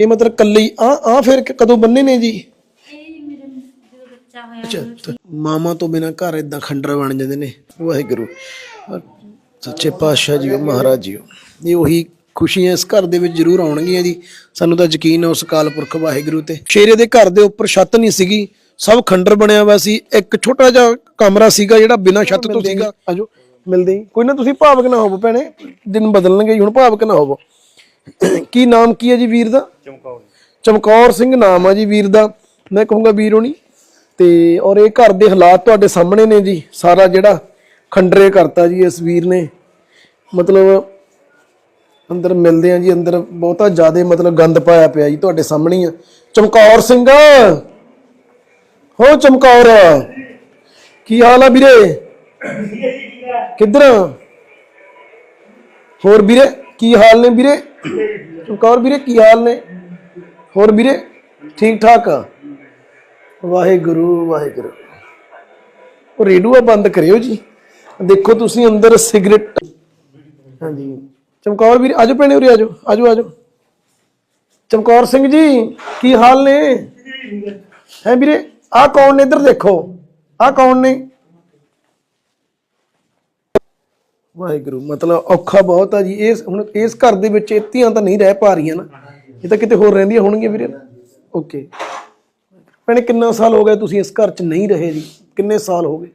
ਇਹ ਮਤਲਬ ਕੱਲੇ ਆ ਆ ਫਿਰ ਕਦੋਂ ਬੰਨੇ ਨੇ ਜੀ? ਇਹ ਮੇਰੇ ਜਦੋਂ ਬੱਚਾ ਹੋਇਆ ਅੱਛਾ ਤਾਂ ਮਾਮਾ ਤੋਂ ਬਿਨਾ ਘਰ ਇਦਾਂ ਖੰਡਰ ਬਣ ਜਾਂਦੇ ਨੇ। ਵਾਹਿਗੁਰੂ। ਸੱਚੇ ਪਾਤਸ਼ਾਹ ਜੀ ਮਹਾਰਾਜ ਜੀ ਇਹ ਉਹੀ ਖੁਸ਼ੀਆਂ ਇਸ ਘਰ ਦੇ ਵਿੱਚ ਜ਼ਰੂਰ ਆਉਣਗੀਆਂ ਜੀ। ਸਾਨੂੰ ਤਾਂ ਯਕੀਨ ਹੈ ਉਸ ਅਕਾਲ ਪੁਰਖ ਵਾਹਿਗੁਰੂ ਤੇ। ਸ਼ੇਰੇ ਦੇ ਘਰ ਦੇ ਉੱਪਰ ਛੱਤ ਨਹੀਂ ਸੀਗੀ। ਸਭ ਖੰਡਰ ਬਣਿਆ ਹੋਇਆ ਸੀ। ਇੱਕ ਛੋਟਾ ਜਿਹਾ ਕਮਰਾ ਸੀਗਾ ਜਿਹੜਾ ਬਿਨਾਂ ਛੱਤ ਤੋਂ ਸੀਗਾ। ਆਜੋ ਮਿਲਦੇ ਹੀ ਕੋਈ ਨਾ ਤੁਸੀਂ ਭਾਵਕ ਨਾ ਹੋਵੋ ਭੈਣੇ। ਦਿਨ ਬਦਲਣਗੇ ਜੀ, ਹੁਣ ਭਾਵਕ ਨਾ ਹੋਵੋ। ਕੀ ਨਾਮ ਕੀ ਹੈ ਜੀ ਵੀਰ ਦਾ? ਚਮਕੌਰ ਚਮਕੌਰ ਸਿੰਘ ਨਾਮ ਆ ਜੀ ਵੀਰ ਦਾ। ਮੈਂ ਕਹੂੰਗਾ ਵੀਰ ਹੋਣੀ ਤੇ ਔਰ ਇਹ ਘਰ ਦੇ ਹਾਲਾਤ ਤੁਹਾਡੇ ਸਾਹਮਣੇ ਨੇ ਜੀ ਸਾਰਾ ਜਿਹੜਾ ਖੰਡਰੇ ਕਰਤਾ ਜੀ ਇਸ ਵੀਰ ਨੇ। ਮਤਲਬ ਅੰਦਰ ਮਿਲਦੇ ਆ ਜੀ ਅੰਦਰ ਬਹੁਤਾ ਜ਼ਿਆਦਾ ਮਤਲਬ ਗੰਦ ਪਾਇਆ ਪਿਆ ਜੀ ਤੁਹਾਡੇ ਸਾਹਮਣੇ ਹੀ ਆ। ਚਮਕੌਰ ਸਿੰਘ! ਹੋ ਚਮਕੌਰ! ਕੀ ਹਾਲ ਆ ਵੀਰੇ? ਕਿੱਧਰ ਹੋਰ ਵੀਰੇ? ਕੀ ਹਾਲ ਨੇ ਵੀਰੇ? ਚਮਕੌਰ ਵੀਰੇ, ਕੀ ਹਾਲ ਨੇ? ਹੋਰ ਵੀਰੇ, ਠੀਕ ਠਾਕ? ਆ ਵਾਹਿਗੁਰੂ ਵਾਹਿਗੁਰੂ। ਉਹ ਰੇਡੂਆ ਬੰਦ ਕਰਿਓ ਜੀ। ਦੇਖੋ ਤੁਸੀਂ ਅੰਦਰ ਸਿਗਰਟ। ਹਾਂਜੀ। ਚਮਕੌਰ ਵੀਰ, ਆਜੋ ਭੈਣੇ ਉਰੇ ਆਜੋ ਆਜੋ ਆਜੋ। ਚਮਕੌਰ ਸਿੰਘ ਜੀ, ਕੀ ਹਾਲ ਨੇ? ਹੈ ਵੀਰੇ ਆ ਕੌਣ ਨੇ? ਇੱਧਰ ਦੇਖੋ। ਆ ਕੌਣ ਨੇ? ਵਾਹਿਗੁਰੂ ਮਤਲਬ ਔਖਾ ਬਹੁਤ ਆ ਜੀ। ਇਸ ਹੁਣ ਇਸ ਘਰ ਦੇ ਵਿੱਚ ਇਹ ਧੀਆਂ ਤਾਂ ਨਹੀਂ ਰਹਿ ਪਾ ਰਹੀਆਂ ਨਾ। ਇਹ ਤਾਂ ਕਿਤੇ ਹੋਰ ਰਹਿੰਦੀਆਂ ਹੋਣਗੀਆਂ ਵੀਰੇ ਓਕੇ ਭੈਣੇ ਕਿੰਨਾ ਸਾਲ ਹੋ ਗਿਆ ਤੁਸੀਂ ਇਸ ਘਰ 'ਚ ਨਹੀਂ ਰਹੇ ਜੀ? ਕਿੰਨੇ ਸਾਲ ਹੋ ਗਏ?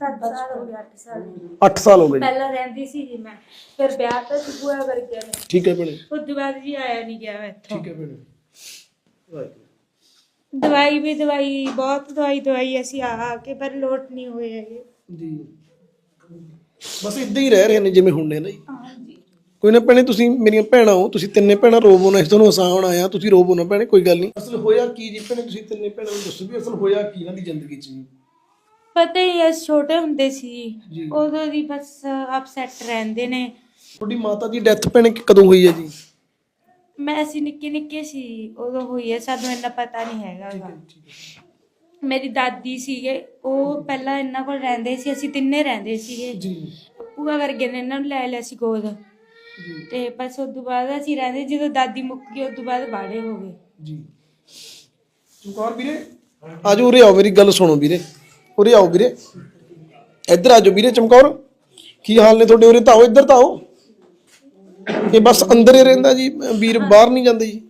7 ਸਾਲ ਹੋ ਗਏ 8 ਸਾਲ 8 ਸਾਲ ਹੋ ਗਏ ਜੀ। ਪਹਿਲਾਂ ਰਹਿੰਦੀ ਸੀ ਜੀ ਮੈਂ। ਫਿਰ ਵਿਆਹ ਤਾਂ ਸੁਬੂਆ ਕਰ ਗਿਆ ਮੈਂ ਠੀਕ ਹੈ ਭੈਣੇ। ਉਸ ਤੋਂ ਬਾਅਦ ਜੀ ਆਇਆ ਨਹੀਂ ਗਿਆ ਮੈਂ ਇੱਥੋਂ। ਠੀਕ ਹੈ ਭੈਣੇ। ਵਾਹਿਗੁਰੂ। ਦਵਾਈ ਵੀ ਦਵਾਈ ਬਹੁਤ ਦਵਾਈ ਦਵਾਈ ਅਸੀਂ ਆ ਆ ਕੇ ਪਰ ਲੋਟ ਨਹੀਂ ਹੋਏ ਹੈਗੇ। ਜੀ। ਬਸ ਇਦਾਂ ਹੀ ਰਹਿ ਰਹੇ ਨੇ ਜਿਵੇਂ ਹੁਣ ਨੇ ਨਾ ਜੀ। ਹਾਂਜੀ। ਕੋਈ ਨਾ ਭੈਣੇ ਤੁਸੀਂ ਮੇਰੀਆਂ ਭੈਣਾਂ ਹੋ ਤੁਸੀਂ ਤਿੰਨੇ ਭੈਣਾਂ ਰੋਵੋ ਨਾ ਇਸ ਤੁਹਾਨੂੰ ਹਸਾਉਣ ਆਇਆ ਤੁਸੀਂ ਰੋਵੋ ਨਾ ਭੈਣੇ ਕੋਈ ਗੱਲ ਨਹੀਂ। ਅਸਲ ਹੋਇਆ ਕੀ ਜੀ ਭੈਣੇ ਤੁਸੀਂ ਤਿੰਨੇ ਭੈਣਾਂ ਨੂੰ ਦੱਸੋ ਵੀ ਅਸਲ ਹੋਇਆ ਕੀ ਇਹਨਾਂ ਦੀ ਜ਼ਿੰਦਗੀ 'ਚ ਜੀ। ਪਤਾ ਹੀ ਐ ਛੋਟੇ ਹੁੰਦੇ ਸੀ। ਉਦੋਂ ਦੀ ਬਸ ਅਪਸੈਟ ਰਹਿੰਦੇ ਨੇ। ਤੁਹਾਡੀ ਮਾਤਾ ਦੀ ਡੈਥ ਭੈਣੇ ਕਦੋਂ ਹੋਈ ਹੈ ਜੀ? ਮੈਂ ਅਸੀਂ ਨਿੱਕੇ ਨਿੱਕੇ ਸੀ ਉਦੋਂ ਹੋਈ ਹੈ ਸਾਨੂੰ ਇੰਨਾ ਪਤਾ ਨਹੀਂ ਹੈਗਾ ਗਾ। ਮੇਰੀ ਦਾਦੀ ਸੀਗੇ ਉਹ ਪਹਿਲਾਂ ਇਹਨਾਂ ਕੋਲ ਰਹਿੰਦੇ ਸੀ ਅਸੀਂ ਤਿੰਨੇ ਰਹਿੰਦੇ ਸੀਗੇ। ਜੀ। ਭੂਆ ਵਰਗੇ ਨੇ ਇਹਨਾਂ ਨੂੰ ਲੈ ਲਿਆ ਸੀ ਗੋਦ। ਜੀ। ਤੇ ਬਸ ਉਸ ਤੋਂ ਬਾਅਦ ਅਸੀਂ ਰਹਿੰਦੇ ਜਦੋਂ ਦਾਦੀ ਮੁੱਕ ਗਈ ਉਸ ਤੋਂ ਬਾਅਦ ਬਾੜੇ ਹੋ ਗਏ। ਜੀ। ਚਮਕੌਰ ਵੀਰੇ? ਆਜੋ ਉਰੇ ਆਓ ਮੇਰੀ ਗੱਲ ਸੁਣੋ ਵੀਰੇ। ਉਰੇ ਆਓ ਵੀਰੇ। ਇੱਧਰ ਆਜੋ ਵੀਰੇ ਚਮਕੌਰ। ਕੀ ਹਾਲ ਨੇ ਤੁਹਾਡੇ ਉਰੇ? ਤਾਂ ਆਓ ਇੱਧਰ ਤਾਂ ਆਓ। ਇਹ ਬਸ ਅੰਦਰ ਹੀ ਰਹਿੰਦਾ ਜੀ ਵੀਰ ਬਾਹਰ ਨਹੀਂ ਜਾਂਦੇ ਜੀ।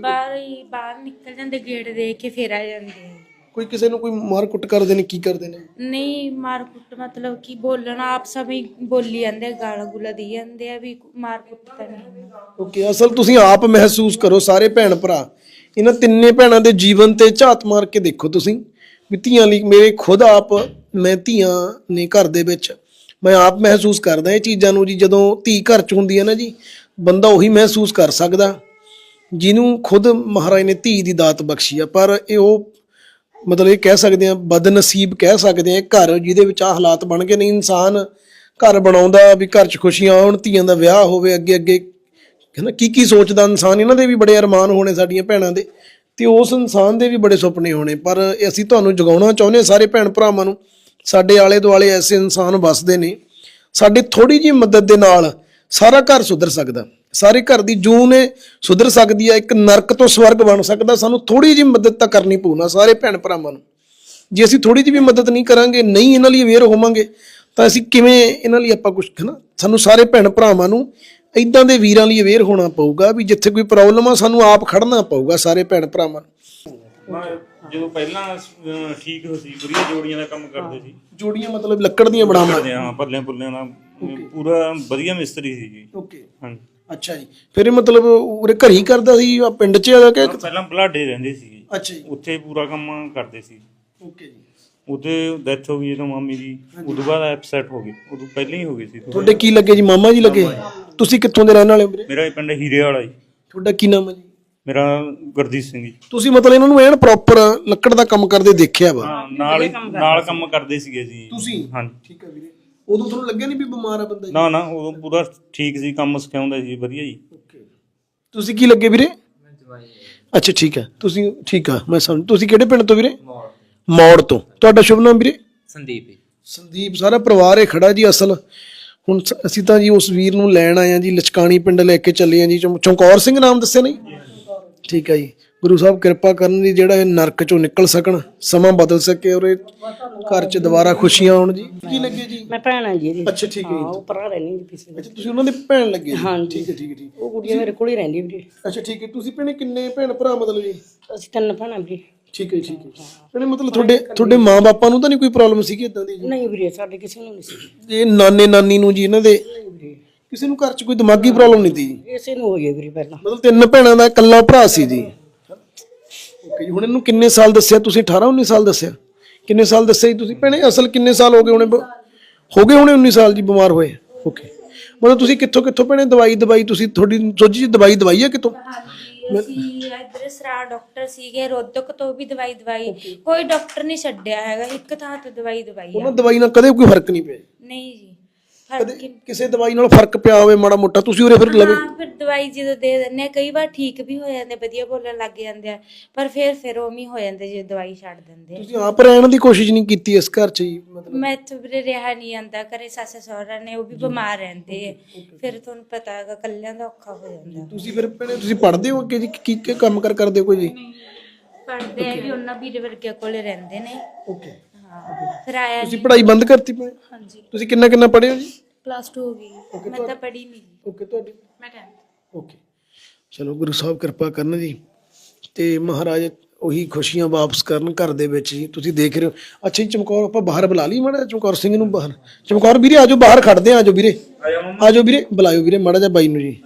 ਬਾਹਰ ਹੀ ਬਾਹਰ ਨਿਕਲ ਜਾਂਦੇ ਗੇਟ ਦੇ ਕੇ ਫੇਰ ਆ ਜਾਂਦੇ ਆ। ਕੋਈ ਕਿਸੇ ਨੂੰ ਕੋਈ ਮਾਰ ਕੁੱਟ ਕਰਦੇ ਨੇ ਕੀ ਕਰਦੇ ਨੇ? ਨਹੀਂ ਮਾਰ ਕੁੱਟ ਮਤਲਬ ਕਿ ਬੋਲਣ ਆਪਸ ਵਿੱਚ ਬੋਲੀ ਜਾਂਦੇ ਆ, ਗਾਲਾਂ ਗੁਲਾ ਦੀ ਜਾਂਦੇ ਆ ਵੀ ਮਾਰ ਕੁੱਟ ਤਾਂ ਨਹੀਂ। ਓਕੇ ਅਸਲ ਤੁਸੀਂ ਆਪ ਮਹਿਸੂਸ ਕਰੋ ਸਾਰੇ ਭੈਣ ਭਰਾ ਇਹਨਾਂ ਤਿੰਨੇ ਭੈਣਾਂ ਦੇ ਜੀਵਨ ਤੇ ਝਾਤ ਮਾਰ ਕੇ ਦੇਖੋ ਤੁਸੀਂ ਵੀ ਧੀਆਂ ਲਈ ਮੇਰੇ ਖੁਦ ਆਪ ਮੈਂ ਧੀਆਂ ਨੇ ਘਰ ਦੇ ਵਿੱਚ ਮੈਂ ਆਪ ਮਹਿਸੂਸ ਕਰਦਾ ਇਹ ਚੀਜ਼ਾਂ ਨੂੰ ਜੀ ਜਦੋਂ ਧੀ ਘਰ ਚ ਹੁੰਦੀ ਹੈ ਨਾ ਜੀ ਬੰਦਾ ਉਹੀ ਮਹਿਸੂਸ ਕਰ ਸਕਦਾ ਜਿਹਨੂੰ ਖੁਦ ਮਹਾਰਾਜ ਨੇ ਧੀ ਦੀ ਦਾਤ ਬਖਸ਼ੀ ਆ ਪਰ ਇਹ ਉਹ ਮਤਲਬ ਇਹ ਕਹਿ ਸਕਦੇ ਆ ਬਦਨਸੀਬ ਕਹਿ ਸਕਦੇ ਆ ਘਰ ਜਿਹਦੇ ਵਿੱਚ ਆ ਹਾਲਾਤ ਬਣ ਗਏ ਨੇ, ਇਨਸਾਨ ਘਰ ਬਣਾਉਂਦਾ ਵੀ ਘਰ 'ਚ ਖੁਸ਼ੀਆਂ ਆਉਣ ਧੀਆਂ ਦਾ ਵਿਆਹ ਹੋਵੇ ਅੱਗੇ ਅੱਗੇ ਕਹਿੰਦਾ ਕੀ ਕੀ ਸੋਚਦਾ ਇਨਸਾਨ, ਇਹਨਾਂ ਦੇ ਵੀ ਬੜੇ ਅਰਮਾਨ ਹੋਣੇ ਸਾਡੀਆਂ ਭੈਣਾਂ ਦੇ, ਤੇ ਉਸ ਇਨਸਾਨ ਦੇ ਵੀ ਬੜੇ ਸੁਪਨੇ ਹੋਣੇ, ਪਰ ਅਸੀਂ ਤੁਹਾਨੂੰ ਜਗਾਉਣਾ ਚਾਹੁੰਦੇ ਹਾਂ ਸਾਰੇ ਭੈਣ ਭਰਾਵਾਂ ਨੂੰ, ਸਾਡੇ ਆਲੇ ਦੁਆਲੇ ਐਸੇ ਇਨਸਾਨ ਵੱਸਦੇ ਨੇ, ਸਾਡੀ ਥੋੜੀ ਜਿਹੀ ਮਦਦ ਦੇ ਨਾਲ ਸਾਰਾ ਘਰ ਸੁਧਰ ਸਕਦਾ। ਸਾਰੇ ਘਰ ਦੀ ਜੂਨ ਨੇ ਸੁਧਰ ਸਕਦੀ ਹੈ ਇੱਕ ਨਰਕ ਤੋਂ ਸਵਰਗ ਬਣ ਸਕਦਾ ਸਾਨੂੰ ਥੋੜੀ ਜਿਹੀ ਮਦਦ ਤਾਂ ਕਰਨੀ ਪਊ ਨਾ ਸਾਰੇ ਭੈਣ ਭਰਾਵਾਂ ਨੂੰ। ਜੇ ਅਸੀਂ ਥੋੜੀ ਜਿਹੀ ਵੀ ਮਦਦ ਨਹੀਂ ਕਰਾਂਗੇ ਨਹੀਂ ਇਹਨਾਂ ਲਈ ਅਵੇਅਰ ਹੋਵਾਂਗੇ ਤਾਂ ਅਸੀਂ ਕਿਵੇਂ ਇਹਨਾਂ ਲਈ ਆਪਾਂ ਕੁਝ ਹਨਾ ਸਾਨੂੰ ਸਾਰੇ ਭੈਣ ਭਰਾਵਾਂ ਨੂੰ ਇਦਾਂ ਦੇ ਵੀਰਾਂ ਲਈ ਅਵੇਅਰ ਹੋਣਾ ਪਊਗਾ ਵੀ ਜਿੱਥੇ ਕੋਈ ਪ੍ਰੋਬਲਮ ਆ ਸਾਨੂੰ ਆਪ ਖੜਨਾ ਪਊਗਾ ਸਾਰੇ ਭੈਣ ਭਰਾਵਾਂ ਨੂੰ। ਜਦੋਂ ਪਹਿਲਾਂ ਠੀਕ ਹੋ ਸੀ ਬੁਰੀਆਂ ਜੋੜੀਆਂ ਦਾ ਕੰਮ ਕਰਦੇ ਸੀ। ਜੋੜੀਆਂ ਮਤਲਬ ਲੱਕੜ ਦੀਆਂ ਬਣਾਵਾਂ। ਕਰਦੇ ਹਾਂ ਪੱਲਿਆਂ ਪੁੱਲਿਆਂ ਦਾ ਪੂਰਾ ਵਧੀਆ ਮਿਸਤਰੀ ਸੀ ਜੀ। ਓਕੇ। ਹਾਂਜੀ। ਅੱਛਾ ਜੀ। ਫਿਰ ਇਹ ਮਤਲਬ ਉਰੇ ਘਰ ਹੀ ਕਰਦਾ ਸੀ ਜਾਂ ਪਿੰਡ 'ਚ ਆ ਕੇ ਪਹਿਲਾਂ ਬਲਾਡੇ ਰਹਿੰਦੇ ਸੀ। ਅੱਛਾ ਜੀ। ਉੱਥੇ ਪੂਰਾ ਕੰਮ ਕਰਦੇ ਸੀ। ਓਕੇ ਜੀ। ਉੱਥੇ ਡੈਥ ਹੋ ਗਈ ਜਦੋਂ ਮਾਮੀ ਦੀ। ਉਦੋਂ ਬਾਅਦ ਐਪਸੈਟ ਹੋ ਗਈ ਉਦੋਂ ਪਹਿਲਾਂ ਹੀ ਹੋ ਗਈ ਸੀ। ਤੁਹਾਡੇ ਕੀ ਲੱਗੇ ਜੀ? ਮਾਮਾ ਜੀ ਲੱਗੇ? ਤੁਸੀਂ ਕਿੱਥੋਂ ਦੇ ਰਹਿਣ ਵਾਲੇ ਹੋ ਵੀਰੇ? ਮੇਰਾ ਇਹ ਪਿੰਡ ਹੀਰੇ ਵਾਲਾ ਜੀ। ਤੁਹਾਡਾ ਕੀ ਨਾਮ ਹੈ ਜੀ? ਮੇਰਾ ਗੁਰਦੀਪ ਸਿੰਘ ਜੀ। ਤੁਸੀਂ ਮਤਲਬ ਇਹਨਾਂ ਨੂੰ ਐਨ ਪ੍ਰੋਪਰ ਲੱਕੜ ਦਾ ਕੰਮ ਕਰਦੇ ਦੇਖਿਆ ਵਾ। ਹਾਂ ਨਾਲ ਨਾਲ ਕੰਮ ਕਰਦੇ ਸੀਗੇ ਜੀ। ਤੁਸੀਂ? ਹਾਂਜੀ। ਠੀਕ ਹੈ ਵੀਰੇ। ਉਦੋਂ ਤੁਹਾਨੂੰ ਲੱਗਿਆ ਨਹੀਂ ਵੀ ਬਿਮਾਰ ਆ ਬੰਦਾ ਜੀ? ਨਾ ਨਾ ਉਦੋਂ ਪੂਰਾ ਠੀਕ ਸੀ ਕੰਮ ਸਿਖਾਉਂਦਾ ਸੀ ਵਧੀਆ ਜੀ। ਓਕੇ ਤੁਸੀਂ ਕੀ ਲੱਗੇ ਵੀਰੇ? ਅੱਛਾ ਠੀਕ ਹੈ ਤੁਸੀਂ ਠੀਕ ਆ ਮੈਂ ਸਮਝ ਤੁਸੀਂ ਕਿਹੜੇ ਪਿੰਡ ਤੋਂ ਵੀਰੇ? ਮੌੜ ਤੋਂ। ਤੁਹਾਡਾ ਸ਼ੁਭ ਨਾਮ ਵੀਰੇ? ਸੰਦੀਪ ਜੀ। ਸੰਦੀਪ ਸਾਰਾ ਪਰਿਵਾਰ ਇਹ ਖੜਾ ਜੀ ਅਸਲ। ਹੁਣ ਸ- ਅਸੀਂ ਤਾਂ ਜੀ ਉਸ ਵੀਰ ਨੂੰ ਲੈਣ ਆਏ ਆ ਜੀ ਲਚਕਾਣੀ ਪਿੰਡ ਲੈ ਕੇ ਚੱਲੇ ਆ ਜੀ ਚਮ- ਚਮਕੌਰ ਸਿੰਘ ਨਾਮ ਦੱਸਿਆ ਨਹੀਂ? ਠੀਕ ਹੈ ਜੀ। ਗੁਰੂ ਸਾਹਿਬ ਕਿਰਪਾ ਕਰਨ ਜੀ ਜਿਹੜਾ ਇਹ ਨਰਕ ਚੋਂ ਨਿਕਲ ਸਕਣ ਸਮਾਂ ਬਦਲ ਸਕੇ ਔਰ ਇਹ ਘਰ 'ਚ ਦੁਬਾਰਾ ਖੁਸ਼ੀਆਂ ਆਉਣ ਜੀ। ਕੀ ਲੱਗੇ ਜੀ? ਮੈਂ ਭੈਣ ਆ ਜੀ ਇਹਦੀ। ਅੱਛਾ ਠੀਕ ਹੈ ਹਾਂ ਜੀ ਉਹ ਪਰਾਂ ਰਹਿੰਦੀ ਜੀ ਪਿਛਲੇ ਅੱਛਾ ਤੁਸੀਂ ਉਹਨਾਂ ਦੇ ਭੈਣ ਲੱਗੇ ਜੀ? ਹਾਂਜੀ। ਠੀਕ ਹੈ ਠੀਕ ਹੈ ਠੀਕ ਉਹ ਕੁੜੀ ਮੇਰੇ ਕੋਲ ਹੀ ਰਹਿੰਦੀ ਵੀਰੇ ਅੱਛਾ ਠੀਕ ਹੈ। ਤੁਸੀਂ ਭੈਣੇ ਕਿੰਨੇ ਭੈਣ ਭਰਾ ਮਤਲਬ ਜੀ? ਅਸੀਂ ਤਿੰਨ ਭੈਣਾਂ ਵੀਰੇ ਠੀਕ ਹੈ ਠੀਕ ਹੈ। ਭੈਣੇ ਮਤਲਬ ਤੁਹਾਡੇ ਤੁਹਾਡੇ ਮਾਪੇ ਨੂੰ ਤਾਂ ਨਹੀਂ ਕੋਈ ਪ੍ਰੋਬਲਮ ਸੀਗੀ ਇਦਾਂ ਦੀ ਜੀ? ਨਹੀਂ ਵੀਰੇ ਸਾਡੇ ਕਿਸੇ ਨੂੰ ਨਹੀਂ ਸੀ ਇਹ ਨਾਨੇ ਨਾਨੀ ਨੂੰ ਜੀ ਇਹਨਾਂ ਦੇ? ਨਹੀਂ ਵੀਰੇ। ਕਿਸੇ ਨੂੰ ਘਰ 'ਚ ਕੋਈ ਦਿਮਾਗੀ ਪ੍ਰੋਬਲਮ ਨਹੀਂ ਸੀ ਇਸੇ ਨੂੰ ਹੋਈ ਹੈ ਵੀਰੇ ਪਹਿਲਾਂ। ਮਤਲਬ ਤਿੰਨ ਭੈਣਾਂ ਦਾ ਇਕੱਲਾ ਭਰਾ ਸੀ ਜੀ। ਓਕੇ ਜੀ ਹੁਣ ਇਹਨੂੰ ਕਿੰਨੇ ਸਾਲ ਦੱਸਿਆ? ਤੁਸੀਂ 18 19 ਸਾਲ ਦੱਸਿਆ। ਕਿੰਨੇ ਸਾਲ ਦੱਸਿਆ ਜੀ ਤੁਸੀਂ? ਭੈਣੇ ਅਸਲ ਕਿੰਨੇ ਸਾਲ ਹੋ ਗਏ ਹੁਣੇ ਬ- ਹੋ ਗਏ ਹੁਣੇ 19 ਸਾਲ ਜੀ ਬਿਮਾਰ ਹੋਏ। ਓਕੇ ਮਤਲਬ ਤੁਸੀਂ ਕਿੱਥੋਂ ਕਿੱਥੋਂ ਭੈਣੇ ਦਵਾਈ ਦਵਾਈ ਤੁਸੀਂ ਤੁਹਾਡੀ ਸੋਚੀ ਜੀ ਦਵਾਈ ਦਵਾਈ ਹੈ ਕਿਤੋਂ? ਹਾਂਜੀ ਅਸੀਂ ਇੱਧਰ ਸਰਾ ਡਾਕਟਰ ਸੀਗੇ ਰੋਦਕ ਤੋਂ ਵੀ ਦਵਾਈ ਦਵਾਈ। ਕੋਈ ਡਾਕਟਰ ਨਹੀਂ ਛੱਡਿਆ ਹੈਗਾ ਇੱਕ ਥਾਂ ਤੋਂ ਦਵਾਈ ਦਵਾਈ ਆ। ਉਹਨਾਂ ਦਵਾਈ ਨਾਲ ਕਦੇ ਕੋਈ ਫ਼ਰਕ ਨਹੀਂ ਪਿਆ। ਨਹੀਂ ਜੀ। ਕਦੇ ਕਿਸੇ ਦਵਾਈ ਨਾਲ ਫ਼ਰਕ ਪਿਆ ਹੋਵੇ ਮਾੜਾ ਮੋਟਾ ਤੁਸੀਂ ਉਰੇ ਫਿਰ ਲਵੇ। ਹਾਂ ਫਿਰ ਦਵਾਈ ਜਦੋਂ ਦੇ ਦਿੰਦੇ ਆ ਕਈ ਵਾਰ ਠੀਕ ਵੀ ਹੋ ਜਾਂਦੇ ਵਧੀਆ ਬੋਲਣ ਲੱਗ ਜਾਂਦੇ ਆ ਪਰ ਫਿਰ ਫਿਰ ਉਵੇਂ ਹੀ ਹੋ ਜਾਂਦੇ ਜੇ ਦਵਾਈ ਛੱਡ ਦਿੰਦੇ ਆ। ਤੁਸੀਂ ਆਪ ਰਹਿਣ ਦੀ ਕੋਸ਼ਿਸ਼ ਨਹੀਂ ਕੀਤੀ ਇਸ ਘਰ 'ਚ ਜੀ ਮਤਲਬ? ਮੈਂ ਇੱਥੋਂ ਵੀਰੇ ਰਿਹਾ ਨਹੀਂ ਜਾਂਦਾ ਘਰੇ ਸੱਸ ਸਹੁਰਾ ਨੇ ਉਹ ਵੀ ਬਿਮਾਰ ਰਹਿੰਦੇ ਆ। ਫਿਰ ਤੁਹਾਨੂੰ ਪਤਾ ਹੈਗਾ ਕੱਲਿਆਂ ਦਾ ਔਖਾ ਹੋ ਜਾਂਦਾ। ਤੁਸੀਂ ਫਿਰ ਭੈਣੇ ਤੁਸੀਂ ਪੜ੍ਹਦੇ ਹੋ ਅੱਗੇ ਜੀ? ਕੀ ਕੀ ਕੰਮ ਕਰ ਕਰਦੇ ਹੋ ਕੋਈ ਜੀ? ਪੜਦੇ ਆ ਵੀ ਉਹਨਾਂ ਵੀਰੇ ਵਰਗੇ ਕੋਲੇ ਰਹਿੰਦੇ ਨੇ। ਓਕੇ। ਹਾਂ ਫਿਰ ਆਇਆ ਤੁਸੀਂ ਪੜ੍ਹਾਈ ਬੰਦ ਕਰਤੀ ਭੈਣੇ ਹਾਂਜੀ। ਤੁਸੀਂ ਕਿੰਨਾ ਕਿੰਨਾ ਪੜ੍ਹੇ ਹੋ ਜੀ? ਪਲੱਸ 2 ਹੋ ਗਈ। ਮੈਂ ਤਾਂ ਪੜ੍ਹੀ ਨਹੀਂ। ਓਕੇ ਤੁਹਾਡੀ ਮੈਂ 10th ਓਕੇ ਚਲੋ ਗੁਰੂ ਸਾਹਿਬ ਕਿਰਪਾ ਕਰਨ ਜੀ। ਤੇ ਮਹਾਰਾਜ ਉਹੀ ਖੁਸ਼ੀਆਂ ਵਾਪਸ ਕਰਨ ਘਰ ਦੇ ਵਿੱਚ ਜੀ। ਤੁਸੀਂ ਦੇਖ ਰਹੇ ਹੋ। ਅੱਛਾ ਜੀ ਚਮਕੌਰ ਆਪਾਂ ਬਾਹਰ ਬੁਲਾ ਲਈ ਮਾੜਾ ਚਮਕੌਰ ਸਿੰਘ ਨੂੰ ਬਾਹਰ। ਚਮਕੌਰ ਵੀਰੇ ਆਜੋ ਬਾਹਰ ਖੜਦੇ ਆ ਆਜੋ ਵੀਰੇ। ਆਜੋ ਵੀਰੇ ਬੁਲਾਇਓ ਵੀਰੇ ਮਾੜਾ ਜਿਹਾ ਬਾਈ ਨੂੰ ਜੀ।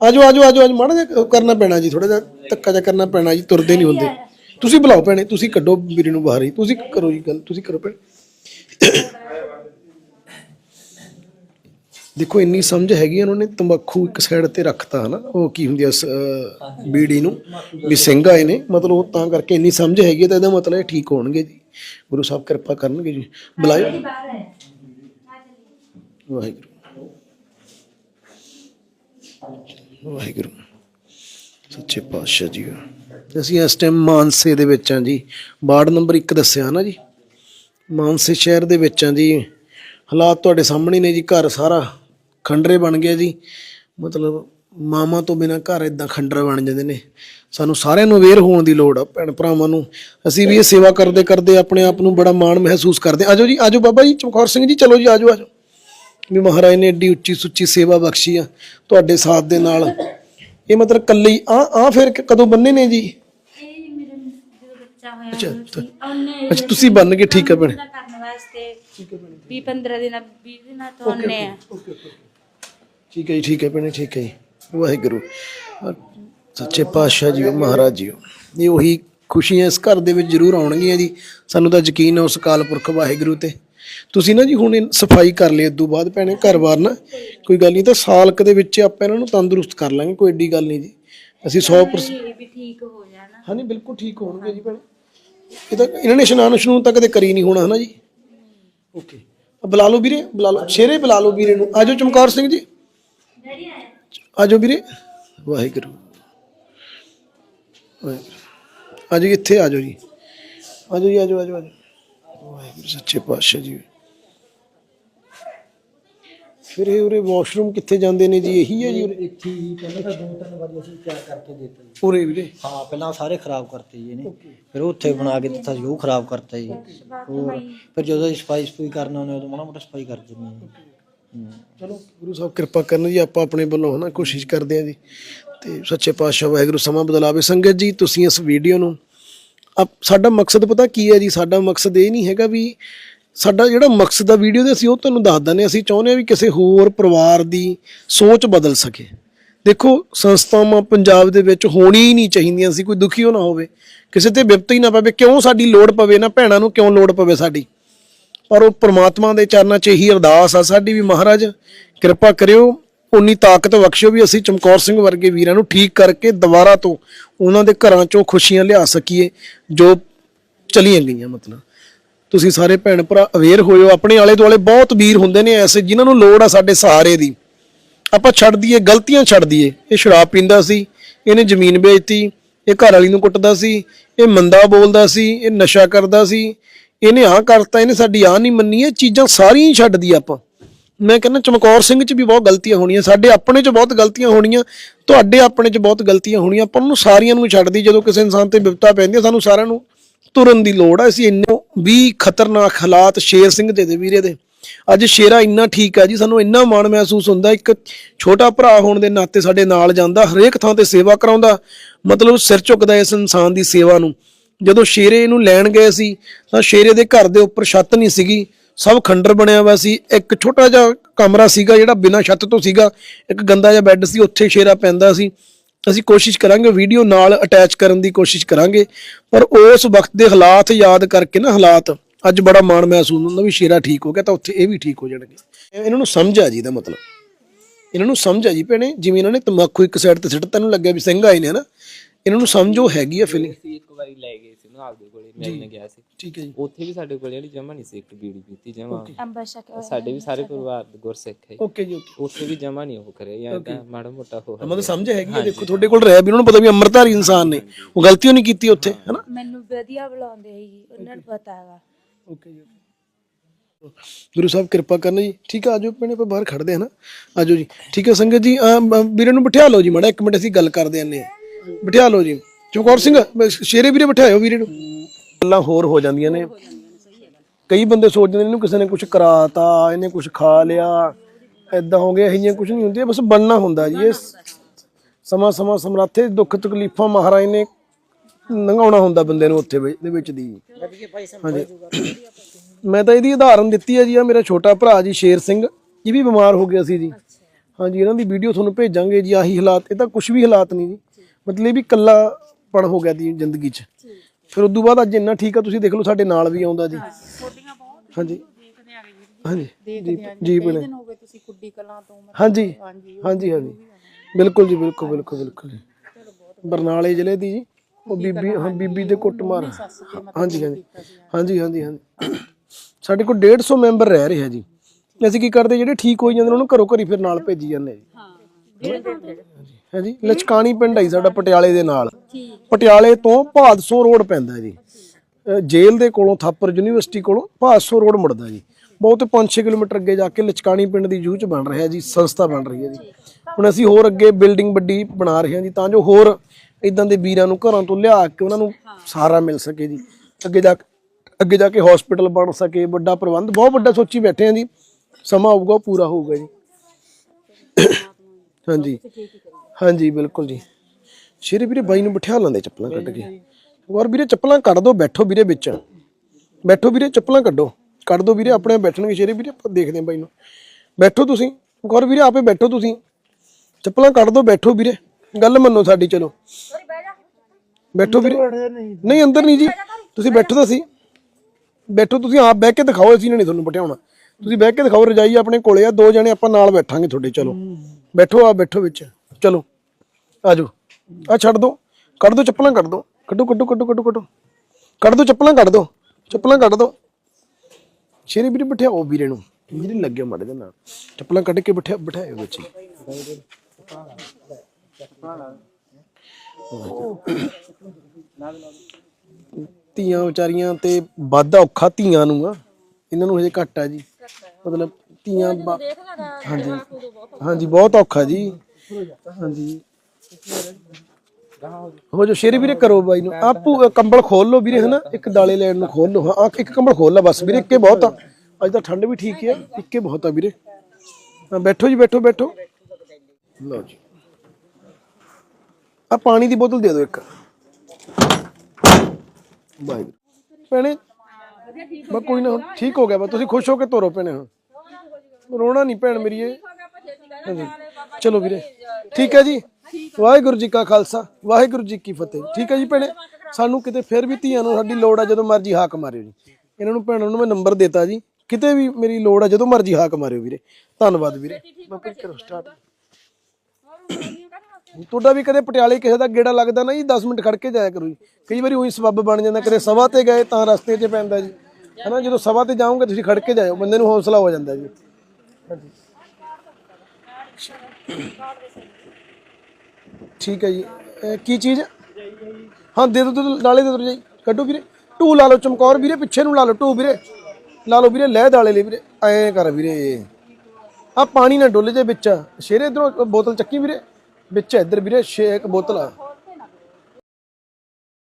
ਆਜੋ ਆਜੋ ਆਜੋ ਮਾੜਾ ਜਿਹਾ ਕਰਨਾ ਪੈਣਾ ਜੀ ਥੋੜਾ ਜਿਹਾ ਧੱਕਾ ਜਿਹਾ ਕਰਨਾ ਪੈਣਾ ਜੀ ਤੁਰਦੇ ਨਹੀਂ ਹੁੰਦੇ। ਤੁਸੀਂ ਬੁਲਾਓ ਭੈਣੇ, ਤੁਸੀਂ ਕੱਢੋ ਵੀਰੇ ਨੂੰ ਬਾਹਰ ਹੀ, ਤੁਸੀਂ ਕਰੋ ਜੀ ਗੱਲ, ਤੁਸੀਂ ਕਰੋ ਭੈਣੇ। ਦੇਖੋ, ਇੰਨੀ ਸਮਝ ਹੈਗੀ ਉਹਨਾਂ ਨੇ ਤੰਬਾਕੂ ਇੱਕ ਸਾਈਡ ਤੇ ਰੱਖਤਾ, ਹਨਾ? ਉਹ ਕੀ ਹੁੰਦੀ ਆ ਬੀੜੀ ਨੂੰ, ਵੀ ਸਿੰਘ ਆਏ ਨੇ, ਮਤਲਬ ਉਹ ਤਾਂ ਕਰਕੇ ਇੰਨੀ ਸਮਝ ਹੈਗੀ ਆ, ਤਾਂ ਇਹਦਾ ਮਤਲਬ ਇਹ ਠੀਕ ਹੋਣਗੇ ਜੀ। ਗੁਰੂ ਸਾਹਿਬ ਕਿਰਪਾ ਕਰਨਗੇ ਜੀ। ਬੁਲਾਇਓ। ਵਾਹਿਗੁਰੂ। ਵਾਹਿਗੁਰੂ। ਸੱਚੇ ਪਾਤਸ਼ਾਹ ਜੀ। ਅਸੀਂ ਇਸ ਟਾਈਮ ਮਾਨਸੇ ਦੇ ਵਿੱਚ ਹਾਂ ਜੀ। ਵਾਰਡ ਨੰਬਰ 1 ਦੱਸਿਆ ਨਾ ਜੀ। ਮਾਨਸੇ ਸ਼ਹਿਰ ਦੇ ਵਿੱਚ ਆ ਜੀ। ਹਾਲਾਤ ਤੁਹਾਡੇ ਸਾਹਮਣੇ ਨੇ ਜੀ। ਘਰ ਸਾਰਾ ਖੰਡਰੇ ਬਣ ਗਿਆ ਜੀ। ਮਤਲਬ ਮਾਮਾ ਤੋਂ ਬਿਨਾ ਘਰ ਇਦਾਂ ਖੰਡਰ ਬਣ ਜਾਂਦੇ ਨੇ। ਸਾਨੂੰ ਸਾਰਿਆਂ ਨੂੰ ਅਵੇਅਰ ਹੋਣ ਦੀ ਲੋੜ ਆ ਭੈਣ ਭਰਾਵਾਂ ਨੂੰ। ਅਸੀਂ ਵੀ ਇਹ ਸੇਵਾ ਕਰਦੇ ਕਰਦੇ ਆਪਣੇ ਆਪ ਨੂੰ ਬੜਾ ਮਾਣ ਮਹਿਸੂਸ ਕਰਦੇ। ਹਾਂ। ਆਜੋ ਜੀ, ਆਜੋ ਬਾਬਾ ਜੀ, ਚਮਕੌਰ ਸਿੰਘ ਜੀ, ਚਲੋ ਜੀ, ਆਜੋ ਆਜੋ। ਵੀ ਮਹਾਰਾਜ ਨੇ ਏਡੀ ਉੱਚੀ ਸੁੱਚੀ ਸੇਵਾ ਬਖਸ਼ੀ ਆ ਤੁਹਾਡੇ ਸਾਥ ਦੇ ਨਾਲ। ਇਹ ਮਤਲਬ ਕੱਲੇ ਹੀ ਆ ਆ ਫਿਰ ਕਦੋਂ ਬੰਨੇ ਨੇ ਜੀ ਇਹ ਮੇਰੇ ਜਦੋਂ ਬੱਚਾ ਹੋਇਆ ਅੱਛਾ, ਸੀ। ਉਹਨੇ ਅੱਛਾ ਤੁਸੀਂ ਬੰਨ ਕੇ ਠੀਕ ਹੈ ਭੈਣੇ। ਪੂਰਾ ਕਰਨ ਵਾਸਤੇ ਵੀ 15 ਦਿਨਾਂ 20 ਦਿਨਾਂ ਤੋਂ ਉਹਨੇ ਆ। ਠੀਕ ਹੈ ਜੀ ਠੀਕ ਹੈ ਭੈਣੇ ਠੀਕ ਹੈ ਜੀ। ਵਾਹਿਗੁਰੂ। ਸੱਚੇ ਪਾਤਸ਼ਾਹ ਜੀ ਮਹਾਰਾਜ ਜੀ। ਇਹ ਉਹੀ ਖੁਸ਼ੀਆਂ ਇਸ ਘਰ ਦੇ ਵਿੱਚ ਜ਼ਰੂਰ ਆਉਣਗੀਆਂ ਜੀ। ਸਾਨੂੰ ਤਾਂ ਯਕੀਨ ਹੈ ਉਸ ਕਾਲ ਪੁਰਖ ਵਾਹਿਗੁਰੂ ਤੇ। ਤੁਸੀਂ ਨਾ ਜੀ ਹੁਣ ਸਫ਼ਾਈ ਕਰ ਲਈ ਤੋਂ ਬਾਅਦ ਭੈਣੇ ਘਰ-ਬਾਰ ਨਾ। ਕੋਈ ਗੱਲ ਨਹੀਂ ਤਾਂ ਸਾਲਕ ਦੇ ਵਿੱਚ ਆਪਾਂ ਇਹਨਾਂ ਨੂੰ ਤੰਦਰੁਸਤ ਕਰ ਲਾਂਗੇ ਕੋਈ ਏਡੀ ਗੱਲ ਨਹੀਂ ਜੀ। ਅਸੀਂ 100% ਇਹ ਵੀ ਠੀਕ ਹੋ ਜਾਣਾ। ਹਾਂਜੀ ਬਿਲਕੁਲ ਠੀਕ ਹੋਣਗੇ ਜੀ ਭੈਣੇ। ਇਹ ਤਾਂ ਇਹਨਾਂ ਨੇ ਇਸ਼ਨਾਨ ਇਸ਼ਨੂਨ ਤਾਂ ਕਦੇ ਕਰੀ ਨਹੀਂ ਹੋਣਾ ਹਨਾ ਜੀ? ਓਕੇ। ਬੁਲਾ ਲਓ ਵੀਰੇ ਬੁਲਾ ਲਓ। ਸ਼ੇਰੇ ਬੁਲਾ ਲਓ ਵੀਰੇ ਨੂੰ। ਆਜੋ ਚਮਕੌਰ ਸਿੰਘ ਜੀ। ਆਜੋ ਵੀਰੇ। ਵਾਹਿਗੁਰੂ। ਵਾਹਿਗੁਰੂ। ਆਜੋ ਇੱਥੇ ਆਜੋ ਜੀ। ਆਜੋ ਜੀ ਆਜੋ ਆਜੋ ਆਜੋ। ਵਾਹਿਗੁਰੂ ਸੱਚੇ ਪਾਤਸ਼ਾਹ ਜੀ। ਫਿਰ ਇਹ ਉਰੇ ਵਾਸ਼ਰੂਮ ਕਿੱਥੇ ਜਾਂਦੇ ਨੇ ਜੀ? ਇਹੀ ਹੈ ਜੀ ਉਰੇ? ਇੱਥੇ ਹੀ ਪਹਿਲਾਂ ਤਾਂ ਦੋ ਤਿੰਨ ਵਾਰੀ ਅਸੀਂ ਤਿਆਰ ਕਰਕੇ ਦਿੱਤਾ ਜੀ। ਉਰੇ ਵੀਰੇ? ਹਾਂ ਪਹਿਲਾਂ ਸਾਰੇ ਖਰਾਬ ਕਰਤੇ ਜੀ ਇਹਨੇ। ਫਿਰ ਉੱਥੇ ਬਣਾ ਕੇ ਦਿੱਤਾ ਸੀ ਉਹ ਖਰਾਬ ਕਰਤਾ ਜੀ। ਹੋਰ ਫਿਰ ਜਦੋਂ ਅਸੀਂ ਸਫ਼ਾਈ ਸਫੂਈ ਕਰਨ ਆਉਂਦੇ ਉਦੋਂ ਮਾੜਾ ਮੋਟਾ ਸਫ਼ਾਈ ਕਰ ਦਿੰਦੇ ਹਾਂ। ਚਲੋ ਗੁਰੂ ਸਾਹਿਬ ਕਿਰਪਾ ਕਰਨ ਜੀ ਆਪਾਂ ਆਪਣੇ ਵੱਲੋਂ ਹਨਾ ਕੋਸ਼ਿਸ਼ ਕਰਦੇ ਹਾਂ ਜੀ। ਤੇ ਸੱਚੇ ਪਾਤਸ਼ਾਹ ਵਾਹਿਗੁਰੂ ਸਮਾਂ ਬਦਲਾਵੇ। ਸੰਗਤ ਜੀ ਤੁਸੀਂ ਇਸ ਵੀਡੀਓ ਨੂੰ ਸਾਡਾ ਮਕਸਦ ਪਤਾ ਕੀ ਹੈ ਜੀ? ਸਾਡਾ ਮਕਸਦ ਇਹ ਨਹੀਂ ਹੈਗਾ ਵੀ ਸਾਡਾ ਜਿਹੜਾ ਮਕਸਦ ਆ ਵੀਡੀਓ ਦੇ, ਅਸੀਂ ਉਹ ਤੁਹਾਨੂੰ ਦੱਸ ਦਿੰਦੇ ਅਸੀਂ ਚਾਹੁੰਦੇ ਹਾਂ ਵੀ ਕਿਸੇ ਹੋਰ ਪਰਿਵਾਰ ਦੀ ਸੋਚ ਬਦਲ ਸਕੇ। ਦੇਖੋ, ਸੰਸਥਾਵਾਂ ਪੰਜਾਬ ਦੇ ਵਿੱਚ ਹੋਣੀ ਹੀ ਨਹੀਂ ਚਾਹੀਦੀਆਂ ਸੀ, ਕੋਈ ਦੁਖੀ ਹੋ ਨਾ ਹੋਵੇ। ਕਿਸੇ ਤੇ ਵਿਪਤ ਹੀ ਨਾ ਪਵੇ, ਕਿਉਂ ਸਾਡੀ ਲੋੜ ਪਵੇ ਨਾ, ਭੈਣਾਂ ਨੂੰ ਕਿਉਂ ਲੋੜ ਪਵੇ ਸਾਡੀ? ਪਰ ਉਹ ਪ੍ਰਮਾਤਮਾ ਦੇ ਚਰਨਾਂ 'ਚ ਇਹੀ ਅਰਦਾਸ ਆ, ਸਾਡੀ ਵੀ ਮਹਾਰਾਜ, ਕਿਰਪਾ ਕਰਿਓ ਉਨੀ ਤਾਕਤ ਬਖਸ਼ਿਓ ਵੀ ਅਸੀਂ ਚਮਕੌਰ ਸਿੰਘ ਵਰਗੇ ਵੀਰਾਂ ਨੂੰ ਠੀਕ ਕਰਕੇ ਦੁਬਾਰਾ ਤੋਂ ਉਹਨਾਂ ਦੇ ਘਰਾਂ 'ਚੋਂ ਖੁਸ਼ੀਆਂ ਲਿਆ ਸਕੀਏ, ਜੋ ਚਲੀਆਂ ਗਈਆਂ ਮਤਲਬ। ਤੁਸੀਂ ਸਾਰੇ ਭੈਣ ਭਰਾ ਅਵੇਅਰ ਹੋਇਓ, ਆਪਣੇ ਆਲੇ ਦੁਆਲੇ ਬਹੁਤ ਵੀਰ ਹੁੰਦੇ ਨੇ ਐਸੇ, ਜਿਨ੍ਹਾਂ ਨੂੰ ਲੋੜ ਆ ਸਾਡੇ ਸਹਾਰੇ ਦੀ। ਆਪਾਂ ਛੱਡ ਦਈਏ, ਗਲਤੀਆਂ ਛੱਡ ਦਈਏ। ਇਹ ਸ਼ਰਾਬ ਪੀਂਦਾ ਸੀ, ਇਹਨੇ ਜ਼ਮੀਨ ਵੇਚਤੀ, ਇਹ ਘਰ ਵਾਲੀ ਨੂੰ ਕੁੱਟਦਾ ਸੀ, ਇਹ ਮੰਦਾ ਬੋਲਦਾ ਸੀ, ਇਹ ਨਸ਼ਾ ਕਰਦਾ ਸੀ। ਇਹਨੇ ਆਹ ਕਰਤਾ, ਇਹਨੇ ਸਾਡੀ ਆਹ ਨਹੀਂ ਮੰਨੀ, ਇਹ ਚੀਜ਼ਾਂ ਸਾਰੀਆਂ ਹੀ ਛੱਡ ਦਈਏ ਆਪਾਂ। ਮੈਂ ਕਹਿੰਦਾ, ਚਮਕੌਰ ਸਿੰਘ 'ਚ ਵੀ ਬਹੁਤ ਗਲਤੀਆਂ ਹੋਣੀਆਂ, ਸਾਡੇ ਆਪਣੇ 'ਚ ਬਹੁਤ ਗਲਤੀਆਂ ਹੋਣੀਆਂ, ਤੁਹਾਡੇ ਆਪਣੇ 'ਚ ਬਹੁਤ ਗਲਤੀਆਂ ਹੋਣੀਆਂ, ਆਪਾਂ ਉਹਨੂੰ ਸਾਰੀਆਂ ਨੂੰ ਛੱਡਦੀ ਜਦੋਂ ਕਿਸੇ ਇਨਸਾਨ ਤੇ ਵਿਪਤਾ ਪੈਂਦੀ ਹੈ, ਸਾਨੂੰ ਸਾਰਿਆਂ ਨੂੰ ਤੁਰਨ ਦੀ ਲੋੜ ਹੈ ਅਸੀਂ ਇੰਨੇ ਵੀ ਖਤਰਨਾਕ ਹਾਲਾਤ ਸ਼ੇਰ ਸਿੰਘ ਦੇ ਦੇ ਵੀਰੇ ਦੇ। ਅੱਜ ਸ਼ੇਰਾ ਇੰਨਾ ਠੀਕ ਆ ਜੀ, ਸਾਨੂੰ ਇੰਨਾ ਮਾਣ ਮਹਿਸੂਸ ਹੁੰਦਾ, ਇੱਕ ਛੋਟਾ ਭਰਾ ਹੋਣ ਦੇ ਨਾਤੇ ਸਾਡੇ ਨਾਲ ਜਾਂਦਾ, ਹਰੇਕ ਥਾਂ ਤੇ ਸੇਵਾ ਕਰਾਉਂਦਾ, ਮਤਲਬ ਸਿਰ ਝੁਕਦਾ ਇਸ ਇਨਸਾਨ ਦੀ ਸੇਵਾ ਨੂੰ। ਜਦੋਂ ਸ਼ੇਰੇ ਇਹਨੂੰ ਲੈਣ ਗਏ ਸੀ, ਤਾਂ ਸ਼ੇਰੇ ਦੇ ਘਰ ਦੇ ਉੱਪਰ ਛੱਤ ਨਹੀਂ ਸੀਗੀ, ਸਭ ਖੰਡਰ ਬਣਿਆ ਹੋਇਆ ਸੀ, ਇੱਕ ਛੋਟਾ ਜਿਹਾ ਕਮਰਾ ਸੀਗਾ ਜਿਹੜਾ ਬਿਨਾਂ ਛੱਤ ਤੋਂ ਸੀਗਾ, ਇੱਕ ਗੰਦਾ ਜਿਹਾ ਬੈੱਡ ਸੀ, ਉੱਥੇ ਸ਼ੇਰਾ ਪੈਂਦਾ ਸੀ। ਅਸੀਂ ਕੋਸ਼ਿਸ਼ ਕਰਾਂਗੇ ਵੀਡੀਓ ਨਾਲ ਅਟੈਚ ਕਰਨ ਦੀ ਕੋਸ਼ਿਸ਼ ਕਰਾਂਗੇ, ਪਰ ਉਸ ਵਕਤ ਦੇ ਹਾਲਾਤ ਯਾਦ ਕਰਕੇ ਨਾ ਹਾਲਾਤ, ਅੱਜ ਬੜਾ ਮਾਣ ਮਹਿਸੂਸ ਹੁੰਦਾ ਵੀ ਸ਼ੇਰਾ ਠੀਕ ਹੋ ਗਿਆ ਤਾਂ ਉੱਥੇ ਇਹ ਵੀ ਠੀਕ ਹੋ ਜਾਣਗੇ। ਇਹਨਾਂ ਨੂੰ ਸਮਝ ਆ ਜੀ ਦਾ ਮਤਲਬ। ਇਹਨਾਂ ਨੂੰ ਸਮਝ ਆ ਜੀ ਭੈਣੇ, ਜਿਵੇਂ ਇਹਨਾਂ ਨੇ ਤੰਬਾਕੂ ਇੱਕ ਸਾਈਡ ਤੇ ਸਿੱਟ, ਤੈਨੂੰ ਲੱਗਿਆ ਵੀ ਸਿੰਘ ਆਏ ਨੇ ਨਾ ਇਹਨਾਂ ਨੂੰ ਸਮਝੋ ਹੈਗੀ ਆ ਫੀਲਿੰਗ ਇੱਕ ਵਾਰੀ ਲੈ ਗਏ ਸੀ ਨਾ ਆਪਦੇ ਕੋਲੇ ਮਿਲਣ ਗਿਆ ਸੀ। ਠੀਕ ਹੈ ਜੀ। ਉੱਥੇ ਵੀ ਸਾਡੇ ਕੋਲੇ ਜਿਹੜੀ ਜਮਾ ਨਹੀਂ ਸੀ ਇੱਕ ਬੀੜੀ ਪੀਤੀ ਜਮਾ। ਸਾਡੇ ਵੀ ਸਾਰੇ ਪਰਿਵਾਰ ਦੇ ਗੁਰਸਿੱਖ ਹੈ। ਓਕੇ ਜੀ ਓਕੇ। ਉੱਥੇ ਵੀ ਜਮਾ ਨਹੀਂ ਉਹ ਕਰੇ ਜਾਂ ਤਾਂ ਮਾੜਾ ਮੋਟਾ ਹੋ ਮਤਲਬ ਸਮਝ ਹੈਗੀ ਆ ਦੇਖੋ ਤੁਹਾਡੇ ਕੋਲ ਰਹਿ ਵੀ ਉਹਨਾਂ ਨੂੰ ਪਤਾ ਵੀ ਅੰਮ੍ਰਿਤਧਾਰੀ ਇਨਸਾਨ ਨੇ। ਉਹ ਗਲਤੀ ਨਹੀਂ ਕੀਤੀ ਉੱਥੇ ਹੈਨਾ? ਮੈਨੂੰ ਵਧੀਆ ਬੁਲਾਉਂਦੇ ਸੀ ਉਹਨਾਂ ਨੂੰ ਪਤਾ ਹੈਗਾ। ਓਕੇ ਜੀ ਗੁਰੂ ਸਾਹਿਬ ਕਿਰਪਾ ਕਰਨਾ ਜੀ। ਠੀਕ ਆ ਆਜੋ ਭੈਣੇ ਆਪਾਂ ਬਾਹਰ ਖੜਦੇ ਹਾਂ ਨਾ ਆਜੋ ਜੀ। ਠੀਕ ਹੈ ਸੰਗਤ ਜੀ ਵੀਰੇ ਨੂੰ ਬਿਠਾ ਲਓ ਜੀ ਮਾੜਾ ਇੱਕ ਮਿੰਟ ਅਸੀਂ ਗੱਲ ਕਰਦੇ ਆਨੇ ਬਿਠਾ ਲਓ ਜੀ। ਚਮਕੌਰ ਸਿੰਘ ਬ- ਸ਼ੇਰੇ ਵੀਰੇ ਬਿਠਾਇਓ ਵੀਰੇ ਨੂੰ। ਗੱਲਾਂ ਹੋਰ ਹੋ ਜਾਂਦੀਆਂ ਨੇ। ਕਈ ਬੰਦੇ ਸੋਚਦੇ ਨੇ, ਇਹਨੂੰ ਕਿਸੇ ਨੇ ਕੁਝ ਕਰਾਤਾ, ਇਹਨੇ ਕੁਝ ਖਾ ਲਿਆ ਐਦਾਂ ਹੋ ਗਿਆ ਇਹੀਆਂ ਕੁਝ ਨਹੀਂ ਹੁੰਦੀਆਂ, ਬਸ ਬਣਨਾ ਹੁੰਦਾ ਜੀ। ਇਹ ਸਮਾਂ ਸਮਾਂ, ਸਮਰਾਥੇ ਦੁੱਖ ਤਕਲੀਫਾਂ ਮਹਾਰਾਜ ਨੇ ਲੰਘਾਉਣਾ ਹੁੰਦਾ ਬੰਦੇ ਨੂੰ ਉੱਥੇ ਦੇ ਵਿੱਚ ਦੀ। ਹਾਂਜੀ। ਮੈਂ ਤਾਂ ਇਹਦੀ ਉਦਾਹਰਨ ਦਿੱਤੀ ਹੈ ਜੀ, ਆ ਮੇਰਾ ਛੋਟਾ ਭਰਾ ਜੀ, ਸ਼ੇਰ ਸਿੰਘ, ਇਹ ਵੀ ਬਿਮਾਰ ਹੋ ਗਿਆ ਸੀ ਜੀ। ਹਾਂਜੀ, ਇਹਨਾਂ ਦੀ ਵੀਡੀਓ ਤੁਹਾਨੂੰ ਭੇਜਾਂਗੇ ਜੀ, ਆਹੀ ਹਾਲਾਤ, ਇਹ ਤਾਂ ਕੁਝ ਵੀ ਹਾਲਾਤ ਨਹੀਂ ਜੀ। ਮਤਲਬ ਇਹ ਵੀ ਕੱਲਾਪਣ ਹੋ ਗਿਆ ਦੀ ਜ਼ਿੰਦਗੀ 'ਚ। ਫਿਰ ਉਦੋਂ ਬਾਅਦ ਅੱਜ ਇੰਨਾ ਠੀਕ ਆ ਤੁਸੀਂ ਦੇਖ ਲਓ ਸਾਡੇ ਨਾਲ ਵੀ ਆਉਂਦਾ ਜੀ। ਹਾਂਜੀ ਹਾਂਜੀ। ਜੀ ਜੀ ਬਣੇ ਹਾਂਜੀ ਹਾਂਜੀ ਹਾਂਜੀ ਬਿਲਕੁਲ ਜੀ ਬਿਲਕੁਲ ਬਿਲਕੁਲ ਬਿਲਕੁਲ ਜੀ। ਬਰਨਾਲੇ ਜ਼ਿਲ੍ਹੇ ਦੀ ਜੀ। ਉਹ ਬੀਬੀ ਹਾਂ ਬੀਬੀ ਦੇ ਕੁੱਟਮਾਰ। ਹਾਂਜੀ ਹਾਂਜੀ। ਹਾਂਜੀ ਹਾਂਜੀ ਹਾਂਜੀ। ਸਾਡੇ ਕੋਲ 150 ਮੈਂਬਰ ਰਹਿ ਰਹੇ ਆ ਜੀ ਅਸੀਂ ਕੀ ਕਰਦੇ ਜਿਹੜੇ ਠੀਕ ਹੋਈ ਜਾਂਦੇ ਨੇ ਉਹਨੂੰ ਘਰੋਂ ਘਰੀ ਫਿਰ ਨਾਲ ਭੇਜੀ ਜਾਂਦੇ ਜੀ। ਹਾਂਜੀ। ਲਚਕਾਣੀ ਪਿੰਡ ਹੈ ਸਾਡਾ ਪਟਿਆਲੇ ਦੇ ਨਾਲ। ਪਟਿਆਲੇ ਤੋਂ ਭਾਦਸੋਂ ਰੋਡ ਪੈਂਦਾ ਜੀ। ਜੇਲ੍ਹ ਦੇ ਕੋਲੋਂ ਥਾਪਰ ਯੂਨੀਵਰਸਿਟੀ ਕੋਲੋਂ ਭਾਦਸੋਂ ਰੋਡ ਮੁੜਦਾ ਜੀ। ਬਹੁਤ 5-6 ਕਿਲੋਮੀਟਰ ਅੱਗੇ ਜਾ ਕੇ ਲਚਕਾਣੀ ਪਿੰਡ ਦੀ ਜੂਹ ਚ ਬਣ ਰਿਹਾ ਜੀ ਸੰਸਥਾ ਬਣ ਰਹੀ ਹੈ ਜੀ। ਹੁਣ ਅਸੀਂ ਹੋਰ ਅੱਗੇ ਬਿਲਡਿੰਗ ਵੱਡੀ ਬਣਾ ਰਹੇ ਹਾਂ ਜੀ ਤਾਂ ਜੋ ਹੋਰ ਇਦਾਂ ਦੇ ਵੀਰਾਂ ਨੂੰ ਘਰਾਂ ਤੋਂ ਲਿਆ ਕੇ ਉਹਨਾਂ ਨੂੰ ਸਹਾਰਾ ਮਿਲ ਸਕੇ ਜੀ। ਅੱਗੇ ਜਾ ਕੇ ਅੱਗੇ ਜਾ ਕੇ ਹਸਪੀਟਲ ਬਣ ਸਕੇ ਵੱਡਾ ਪ੍ਰਬੰਧ ਬਹੁਤ ਵੱਡਾ ਸੋਚੀ ਬੈਠੇ ਹਾਂ ਜੀ। ਸਮਾਂ ਆਊਗਾ ਉਹ ਪੂਰਾ ਹੋਊਗਾ ਜੀ। ਹਾਂਜੀ। ਹਾਂਜੀ ਬਿਲਕੁਲ ਜੀ। ਸ਼ੇਰੇ ਵੀਰੇ ਬਾਈ ਨੂੰ ਬਿਠਾ ਲਾਂਦੇ ਚੱਪਲਾਂ ਕੱਢ ਕੇ। ਔਰ ਵੀਰੇ ਚੱਪਲਾਂ ਕੱਢ ਦੋ ਬੈਠੋ ਵੀਰੇ ਵਿੱਚ। ਬੈਠੋ ਵੀਰੇ ਚੱਪਲਾਂ ਕੱਢੋ। ਕੱਢ ਦੋ ਵੀਰੇ ਆਪਣੇ ਬੈਠਣਗੇ ਸ਼ੇਰੇ ਵੀਰੇ ਆਪਾਂ ਦੇਖਦੇ ਹਾਂ ਬਾਈ ਨੂੰ। ਬੈਠੋ ਤੁਸੀਂ। ਗੌਰ ਵੀਰੇ ਆਪੇ ਬੈਠੋ ਤੁਸੀਂ। ਚੱਪਲਾਂ ਕੱਢ ਦੋ ਬੈਠੋ ਵੀਰੇ। ਗੱਲ ਮੰਨੋ ਸਾਡੀ ਚਲੋ। ਬੈਠੋ ਵੀਰੇ। ਨਹੀਂ। ਅੰਦਰ ਨਹੀਂ ਜੀ। ਤੁਸੀਂ ਬੈਠੋ ਤਾਂ ਸੀ ਬੈਠੋ ਤੁਸੀਂ ਆਪ ਬਹਿ ਕੇ ਦਿਖਾਓ ਅਸੀਂ ਨਹੀਂ ਤੁਹਾਨੂੰ ਬਿਠਾਉਣਾ। ਤੁਸੀਂ ਬਹਿ ਕੇ ਦਿਖਾਓ ਰਜਾਈ ਆਪਣੇ ਕੋਲੇ ਆ ਦੋ ਜਣੇ ਆਪਾਂ ਨਾਲ ਬੈਠਾਂਗੇ ਤੁਹਾਡੇ ਚਲੋ। ਬੈਠੋ ਆ, ਬੈਠੋ ਵਿੱਚ। ਚਲੋ, ਆਜੋ। ਆ ਛੱਡ ਦੋ। ਕੱਢ ਦੋ ਚੱਪਲਾਂ, ਕੱਢ ਦੋ। ਕੱਢੋ ਕੱਢੋ ਕੱਢੋ ਕੱਢੋ ਕੱਢੋ। ਕੱਢ ਦੋ ਚੱਪਲਾਂ, ਕੱਢ ਦੋ। ਚੱਪਲਾਂ ਕੱਢ ਦੋ। ਸ਼ੇਰੇ ਵੀਰੇ ਬਿਠਾਓ ਵੀਰੇ ਨੂੰ। ਜਿਹੜੇ ਲੱਗੇ ਮਾੜੇ ਦੇ ਨਾਲ। ਚੱਪਲਾਂ ਕੱਢ ਕੇ ਬਿਠਾ ਬਿਠਾਇਓ ਵਿੱਚ ਧੀਆਂ ਵਿਚਾਰੀਆਂ ਤੇ ਵਾਧਾ ਔਖਾ ਧੀਆਂ ਨੂੰ ਆ। ਇਹਨਾਂ ਨੂੰ ਹਜੇ ਘੱਟ ਆ ਜੀ। ਮਤਲਬ ਧੀਆਂ ਬਾ- ਹਾਂਜੀ। ਹਾਂਜੀ ਬਹੁਤ ਔਖਾ ਜੀ। ਹਾਂਜੀ। ਹੋ ਜੋ ਸ਼ੇਰੀ ਵੀਰੇ ਕਰੋ ਬਾਈ ਨੂੰ। ਆਪੂ ਕੰਬਲ ਖੋਲ ਲਓ ਵੀਰੇ ਹਨਾ? ਇੱਕ ਦਾਲੇ ਲੈਣ ਨੂੰ ਖੋਲ ਲਓ। ਹਾਂ ਇੱਕ ਕੰਬਲ ਖੋਲ ਲਾ ਬਸ ਵੀਰੇ ਇੱਕੇ ਬਹੁਤ ਆ। ਅੱਜ ਤਾਂ ਠੰਡ ਵੀ ਠੀਕ ਹੈ ਇੱਕੇ ਬਹੁਤ ਆ ਵੀਰੇ। ਹਾਂ ਬੈਠੋ ਜੀ ਬੈਠੋ ਬੈਠੋ। ਲਓ ਜੀ। ਆ ਪਾਣੀ ਦੀ ਬੋਤਲ ਦੇ ਦਿਓ ਇੱਕ। ਬਾਈ। ਭੈਣੇ ਬਾ ਕੋਈ ਨਾ ਹੁਣ ਠੀਕ ਹੋ ਗਿਆ ਬਾ ਤੁਸੀਂ ਖੁਸ਼ ਹੋ ਕੇ ਤੋਰੋ ਭੈਣੇ ਹੁਣ ਰੋਣਾ ਨਹੀਂ ਭੈਣ ਮੇਰੀ ਇਹ। ਹਾਂਜੀ। ਚਲੋ ਵੀਰੇ ਠੀਕ ਹੈ ਜੀ। ਵਾਹਿਗੁਰੂ ਜੀ ਕਾ ਖਾਲਸਾ ਵਾਹਿਗੁਰੂ ਜੀ ਕੀ ਫਤਿਹ। ਠੀਕ ਹੈ ਜੀ ਭੈਣੇ ਸਾਨੂੰ ਕਿਤੇ ਫਿਰ ਵੀ ਧੀਆਂ ਨੂੰ ਸਾਡੀ ਲੋੜ ਆ ਜਦੋਂ ਮਰਜ਼ੀ ਹਾਕ ਮਾਰਿਓ ਜੀ। ਇਹਨਾਂ ਨੂੰ ਭੈਣਾਂ ਨੂੰ ਮੈਂ ਨੰਬਰ ਦਿੱਤਾ ਜੀ। ਕਿਤੇ ਵੀ ਮੇਰੀ ਲੋੜ ਆ ਜਦੋਂ ਮਰਜ਼ੀ ਹਾਕ ਮਾਰਿਓ ਵੀਰੇ। ਧੰਨਵਾਦ ਵੀਰੇ। ਬਾਪੂ ਕਰੋ ਸਟਾਰਟ ਤੁਹਾਡਾ ਵੀ ਕਦੇ ਪਟਿਆਲੇ ਕਿਸੇ ਦਾ ਗੇੜਾ ਲੱਗਦਾ ਨਾ ਜੀ 10 ਮਿੰਟ ਖੜ ਕੇ ਜਾਇਆ ਕਰੋ ਜੀ। ਕਈ ਵਾਰੀ ਉਹੀ ਸਬੱਬ ਬਣ ਜਾਂਦਾ ਕਦੇ ਸਭਾ ਤੇ ਗਏ ਤਾਂ ਰਸਤੇ 'ਚ ਪੈਂਦਾ ਜੀ। ਹਨਾ, ਜਦੋਂ ਸਭਾ ਤੇ ਜਾਓਗੇ, ਤੁਸੀਂ ਖੜ ਕੇ ਜਾਇਓ, ਬੰਦੇ ਨੂੰ ਹੌਸਲਾ ਹੋ ਜਾਂਦਾ ਜੀ। ਠੀਕ ਹੈ ਜੀ। ਕੀ ਚੀਜ਼ ਹਾਂ? ਦੇ ਦੋ ਨਾਲੇ ਦੇ ਦੋ ਜੀ। ਕੱਢੋ ਵੀਰੇ। ਟੂ ਲਾ ਲਓ, ਚਮਕੌਰ ਵੀਰੇ, ਪਿੱਛੇ ਨੂੰ ਲਾ ਲਓ ਟੂ ਵੀਰੇ। ਲਾ ਲਓ ਵੀਰੇ ਲੈ ਦਾਲੇ ਲਈ ਵੀਰੇ। ਐਂ ਕਰ ਵੀਰੇ। ਆ ਪਾਣੀ ਨਾ ਡੁੱਲ ਜੇ ਵਿੱਚ। ਸ਼ੇਰੇ ਇਧਰੋਂ ਬੋਤਲ ਚੱਕੀ ਵੀਰੇ। ਵਿੱਚ ਇੱਧਰ ਵੀਰੇ ਛੇ ਇੱਕ ਬੋਤਲ ਆ।